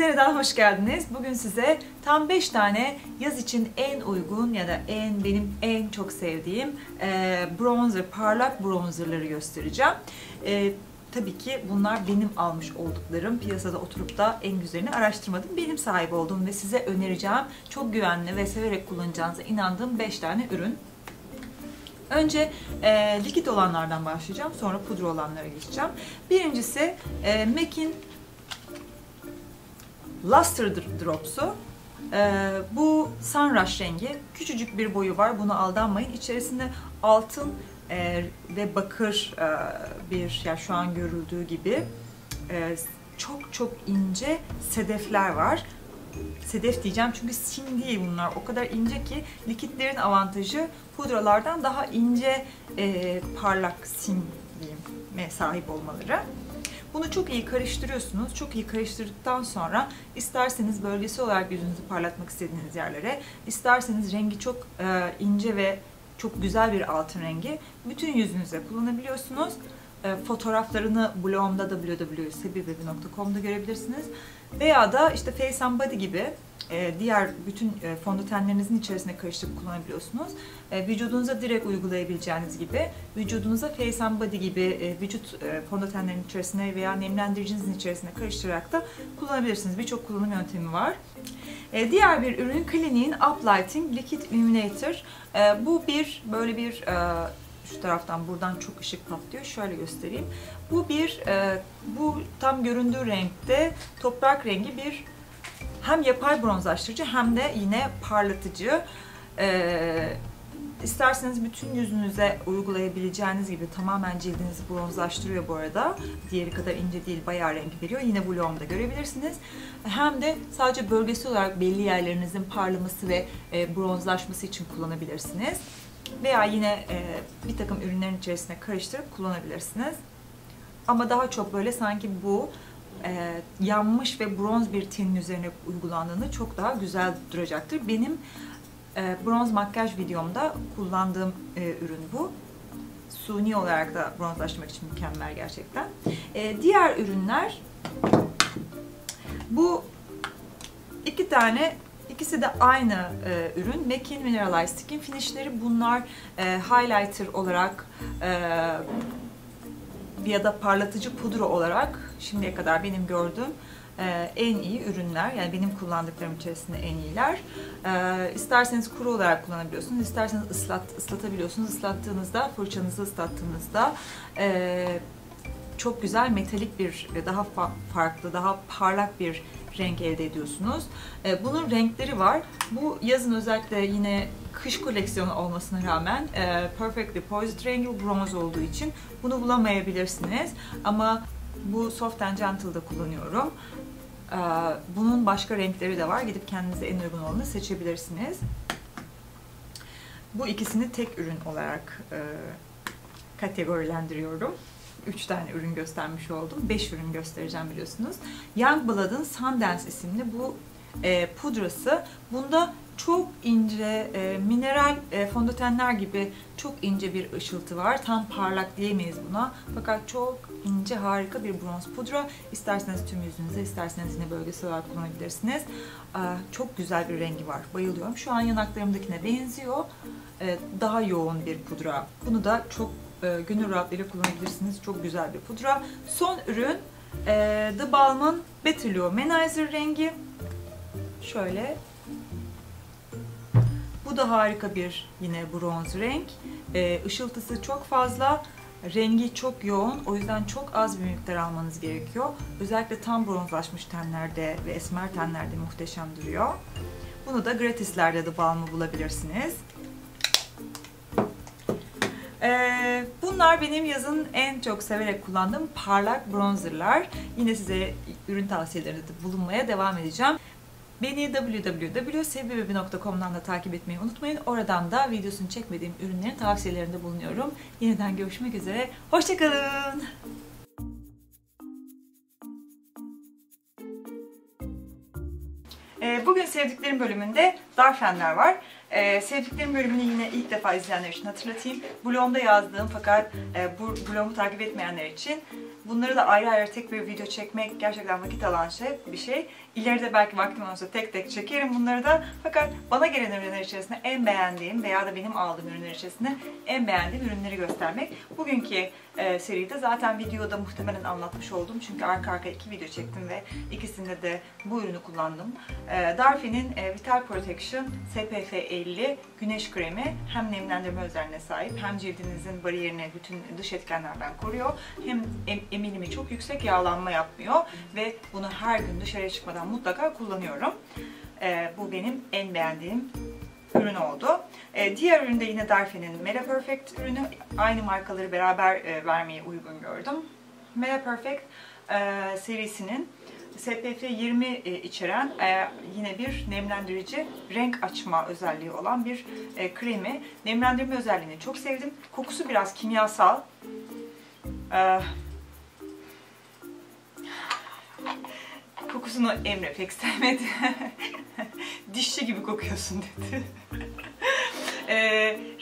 Hepinize yeniden hoş geldiniz. Bugün size tam 5 tane yaz için en uygun ya da en benim en çok sevdiğim e, bronzer, parlak bronzerları göstereceğim. E, tabii ki bunlar benim almış olduklarım. Piyasada oturup da en güzelini araştırmadım. Benim sahip olduğum ve size önereceğim çok güvenli ve severek kullanacağınıza inandığım 5 tane ürün. Önce e, likit olanlardan başlayacağım. Sonra pudra olanlara geçeceğim. Birincisi e, MAC'in Luster Drops'u. Ee, bu Sunrush rengi. Küçücük bir boyu var. Buna aldanmayın. İçerisinde altın e, ve bakır e, bir, yani şu an görüldüğü gibi e, çok çok ince sedefler var. Sedef diyeceğim çünkü sim değil bunlar. O kadar ince ki likitlerin avantajı pudralardan daha ince e, parlak sim diyeyim sahip olmaları. Bunu çok iyi karıştırıyorsunuz. Çok iyi karıştırdıktan sonra isterseniz bölgesi olarak yüzünüzü parlatmak istediğiniz yerlere, isterseniz rengi çok e, ince ve çok güzel bir altın rengi bütün yüzünüze kullanabiliyorsunuz. E, fotoğraflarını blogumda www.sebibebi.com'da görebilirsiniz. Veya da işte Face and Body gibi e, diğer bütün e, fondötenlerinizin içerisine karıştırıp kullanabiliyorsunuz. E, vücudunuza direkt uygulayabileceğiniz gibi vücudunuza Face and Body gibi vücut fondötenlerinin içerisine veya nemlendiricinizin içerisine karıştırarak da kullanabilirsiniz. Birçok kullanım yöntemi var. Diğer bir ürün Clinique'in Uplighting Liquid Illuminator. Bu bir böyle bir şu taraftan buradan çok ışık patlıyor. Şöyle göstereyim. Bu bir bu tam göründüğü renkte toprak rengi bir hem yapay bronzlaştırıcı hem de yine parlatıcı. Ee, isterseniz bütün yüzünüze uygulayabileceğiniz gibi tamamen cildinizi bronzlaştırıyor bu arada. Diğeri kadar ince değil, bayağı renk veriyor. Yine bloğumda görebilirsiniz. Hem de sadece bölgesi olarak belli yerlerinizin parlaması ve e, bronzlaşması için kullanabilirsiniz. Veya yine e, bir takım ürünlerin içerisine karıştırıp kullanabilirsiniz. Ama daha çok böyle sanki bu e, yanmış ve bronz bir tenin üzerine uygulandığında çok daha güzel duracaktır. Benim e, bronz makyaj videomda kullandığım e, ürün bu. Suni olarak da bronzlaştırmak için mükemmel gerçekten. E, diğer ürünler bu iki tane İkisi de aynı e, ürün. MAC'in Mineralized Skin Finish'leri. Bunlar e, highlighter olarak e, ya da parlatıcı pudra olarak şimdiye kadar benim gördüğüm e, en iyi ürünler. Yani benim kullandıklarım içerisinde en iyiler. E, isterseniz kuru olarak kullanabiliyorsunuz, isterseniz ıslat, ıslatabiliyorsunuz. Islattığınızda, fırçanızı ıslattığınızda e, çok güzel metalik bir, daha farklı, daha parlak bir renk elde ediyorsunuz. Bunun renkleri var. Bu yazın özellikle yine kış koleksiyonu olmasına rağmen Perfectly Poised rengi bronze olduğu için bunu bulamayabilirsiniz. Ama bu Soft and Gentle'da kullanıyorum. Ee, bunun başka renkleri de var. Gidip kendinize en uygun olanı seçebilirsiniz. Bu ikisini tek ürün olarak e, kategorilendiriyorum. 3 tane ürün göstermiş oldum. 5 ürün göstereceğim biliyorsunuz. Youngblood'ın Sundance isimli bu e, pudrası. Bunda çok ince e, mineral e, fondötenler gibi çok ince bir ışıltı var. Tam parlak diyemeyiz buna. Fakat çok ince harika bir bronz pudra. İsterseniz tüm yüzünüze, isterseniz yine bölgesel olarak kullanabilirsiniz. E, çok güzel bir rengi var. Bayılıyorum. Şu an yanaklarımdakine benziyor. E, daha yoğun bir pudra. Bunu da çok e, gönül rahatlığıyla kullanabilirsiniz. Çok güzel bir pudra. Son ürün e, The Balm'ın Better Luminizer rengi. Şöyle bu da harika bir yine bronz renk. Işıltısı çok fazla. Rengi çok yoğun. O yüzden çok az bir miktar almanız gerekiyor. Özellikle tam bronzlaşmış tenlerde ve esmer tenlerde muhteşem duruyor. Bunu da gratislerde de balmı bulabilirsiniz. Ee, bunlar benim yazın en çok severek kullandığım parlak bronzerlar. Yine size ürün tavsiyelerinde de bulunmaya devam edeceğim. Beni www.sevbebebi.com'dan da takip etmeyi unutmayın. Oradan da videosunu çekmediğim ürünlerin tavsiyelerinde bulunuyorum. Yeniden görüşmek üzere. Hoşçakalın. Ee, bugün sevdiklerim bölümünde Darfenler var. Ee, sevdiklerim bölümünü yine ilk defa izleyenler için hatırlatayım. Blogumda yazdığım fakat e, bu blogumu takip etmeyenler için bunları da ayrı ayrı tek bir video çekmek gerçekten vakit alan şey bir şey. İleride belki vaktim olursa tek tek çekerim bunları da. Fakat bana gelen ürünler içerisinde en beğendiğim veya da benim aldığım ürünler içerisinde en beğendiğim ürünleri göstermek. Bugünkü e, seride zaten videoda muhtemelen anlatmış oldum. Çünkü arka arka iki video çektim ve ikisinde de bu ürünü kullandım. E, Darphin'in e, Vital Protection SPF 50 güneş kremi hem nemlendirme özelliğine sahip hem cildinizin bariyerini bütün dış etkenlerden koruyor. Hem em, eminimi çok yüksek yağlanma yapmıyor ve bunu her gün dışarıya çıkmadan mutlaka kullanıyorum. E, bu benim en beğendiğim ürün oldu. E, diğer üründe yine Darphin'in Mela Perfect ürünü. Aynı markaları beraber e, vermeyi uygun gördüm. Mela Perfect e, serisinin SPF 20 e, içeren e, yine bir nemlendirici renk açma özelliği olan bir e, kremi. Nemlendirme özelliğini çok sevdim. Kokusu biraz kimyasal. E, kokusunu Emre pek sevmedi. Dişçi gibi kokuyorsun dedi.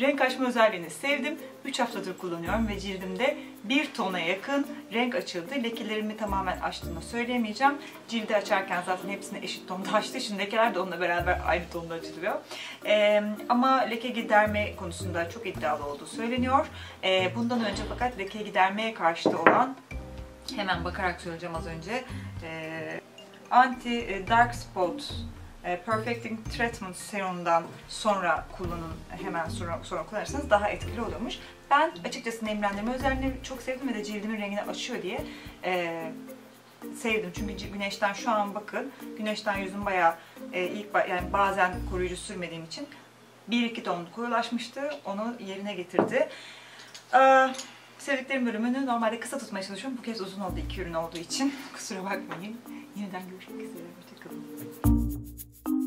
Renk açma özelliğini sevdim. 3 haftadır kullanıyorum ve cildimde bir tona yakın renk açıldı. Lekelerimi tamamen açtığını söyleyemeyeceğim. Cildi açarken zaten hepsini eşit tonda açtı. Şimdi lekeler de onunla beraber aynı tonda açılıyor. E, ama leke giderme konusunda çok iddialı olduğu söyleniyor. E, bundan önce fakat leke gidermeye karşıtı olan hemen bakarak söyleyeceğim az önce. E, Anti Dark Spot Perfecting Treatment serumundan sonra kullanın, hemen sonra, sonra kullanırsanız daha etkili oluyormuş. Ben açıkçası nemlendirme özelliğini çok sevdim ve de cildimin rengini açıyor diye e, sevdim. Çünkü güneşten şu an bakın, güneşten yüzüm bayağı e, ilk yani bazen koruyucu sürmediğim için 1-2 ton koyulaşmıştı. Onu yerine getirdi. E, sevdiklerim bölümünü normalde kısa tutmaya çalışıyorum. Bu kez uzun oldu iki ürün olduğu için. Kusura bakmayın. Yeniden görüşmek üzere. Hoşçakalın.